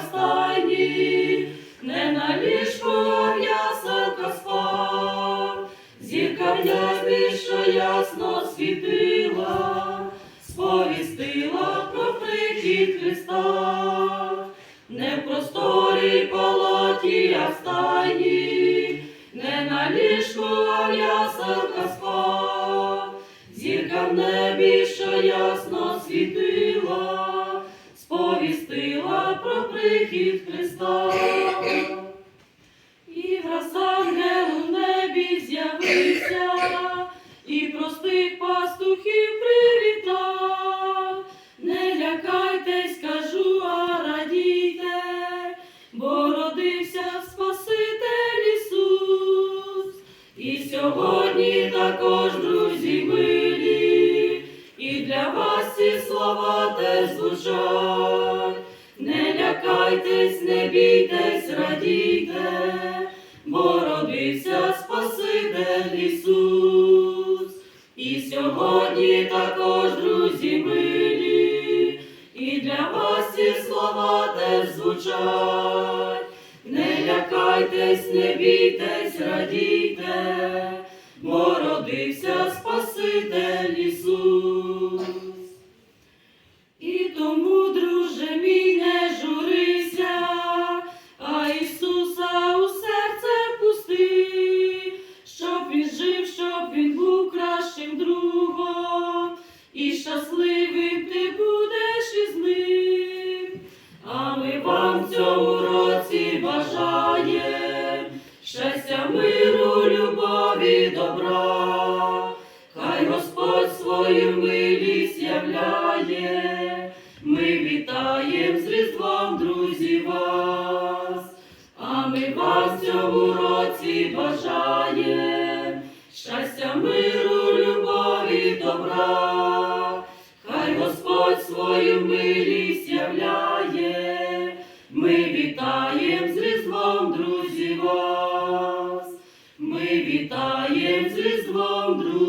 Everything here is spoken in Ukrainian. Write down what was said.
в не на ліжку ясенко спав, зірка в небі, що ясно світила, сповістила про прихід Христа, не в просторі палаті, а в стайні, не на ліжку а ясенко спав, зірка в небі, що ясно. Прихід Христа. І враз ангел у небі з'явився, і простих пастухів привітав. Не лякайтесь, кажу, а радійте, бо родився Спаситель Ісус. І сьогодні також, друзі милі, і для вас ці слова теж звучать. Лякайтесь, не бійтесь, радійте, бо родився Спаситель Ісус. І сьогодні також, друзі милі, і для вас ці слова теж звучать. Не лякайтесь, не бійтесь, радійте, бо родився Спаситель і щасливим ти будеш із ним. А ми вам в цьому році бажаєм щастя, миру, любові, добра. Хай Господь свою милість являє, ми вітаєм з Різдвом, друзі, вас, а ми вас в цьому році бажаєм, щастя, миру, любові, добра свою милість являє, ми вітаєм з різдвом, друзі вас, ми вітаєм з різдвом, друзі.